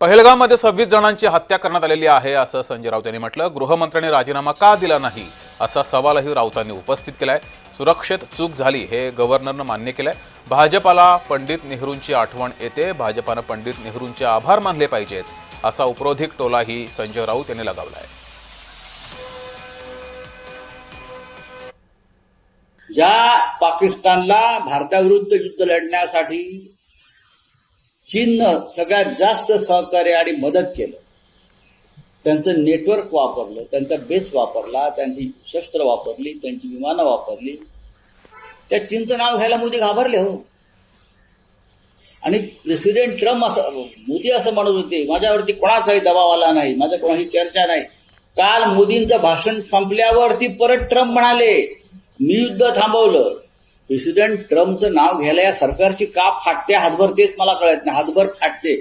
पहलगाममध्ये सव्वीस जणांची हत्या करण्यात आलेली आहे असं संजय राऊत यांनी म्हटलं. गृहमंत्र्यांनी राजीनामा का दिला नाही असा सवालही राऊतांनी उपस्थित केलाय. सुरक्षेत चूक झाली हे गव्हर्नरनं मान्य केलंय. भाजपाला पंडित नेहरूंची आठवण येते. भाजपानं पंडित नेहरूंचे आभार मानले पाहिजेत असा उपरोधिक टोलाही संजय राऊत यांनी लगावलाय. ज्या पाकिस्तानला भारताविरुद्ध युद्ध लढण्यासाठी चीननं सगळ्यात जास्त सहकार्य आणि मदत केलं. त्यांचं नेटवर्क वापरलं त्यांचा बेस वापरला त्यांची शस्त्र वापरली त्यांची विमानं वापरली. त्या चीनचं नाव घ्यायला मोदी घाबरले हो. आणि प्रेसिडेंट ट्रम्प असं मोदी असं म्हणत होते माझ्यावरती कोणाचाही दबाव आला नाही माझ्या कोणाची चर्चा नाही. काल मोदींचं भाषण संपल्यावरती परत ट्रम्प म्हणाले मी युद्ध थांबवलं. प्रेसिडेंट ट्रम्पचं नाव घ्यायला या सरकारची का फाटते? हातभर तेच मला कळत नाही. हातभर फाटते.